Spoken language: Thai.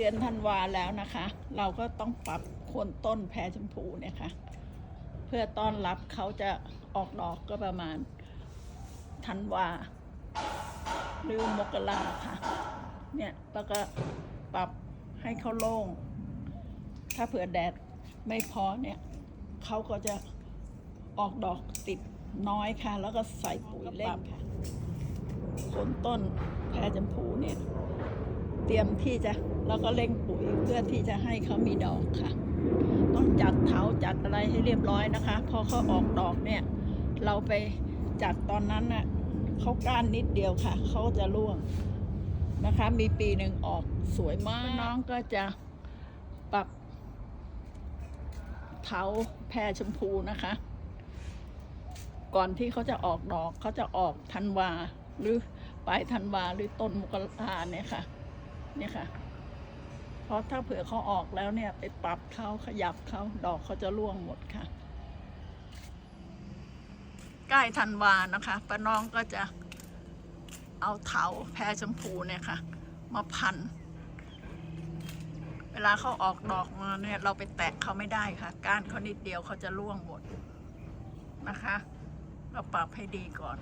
เดือนธันวาแล้วนะคะ เราก็ต้องปรับโคนต้นแพรชมพูเนี่ยค่ะ เพื่อต้อนรับเขาจะออกดอกก็ประมาณธันวาหรือมกราค่ะ เนี่ยแล้วก็ปรับให้เขาโล่ง ถ้าเผื่อแดดไม่พอเนี่ยเขาก็จะออกดอกติดน้อยค่ะ แล้วก็ใส่ปุ๋ยเร่งค่ะโคนต้นแพรชมพูเนี่ย เตรียมที่จะแล้วก็เร่งปุ๋ยเพื่อที่จะให้เขามีดอกค่ะ ต้องจัดเถาจัดอะไรให้เรียบร้อยนะคะ พอเขาออกดอกเนี่ย เราไปจัดตอนนั้นน่ะเขาก้านนิดเดียวค่ะเขาจะร่วงนะคะ มีปีหนึ่งออกสวยมากน้องก็จะปรับเถาแพรชมพูนะคะ ก่อนที่เขาจะออกดอกเขาจะออกธันวาหรือปลายธันวาหรือต้นมกราเนี่ยค่ะ เนี่ยค่ะ เพราะถ้าเผื่อเขาออกแล้วเนี่ย ไปปรับเขาขยับเขาดอกเขาจะร่วงหมดค่ะ ใกล้ธันวานะคะป้าน้องก็จะเอาเถาแพรชมพูเนี่ยค่ะ มาพัน เวลาเขาออกดอกมาเนี่ยเราไปแตะเขาไม่ได้ค่ะ ก้านเขานิดเดียวเขาจะร่วงหมดนะคะ เราปรับให้ดีก่อน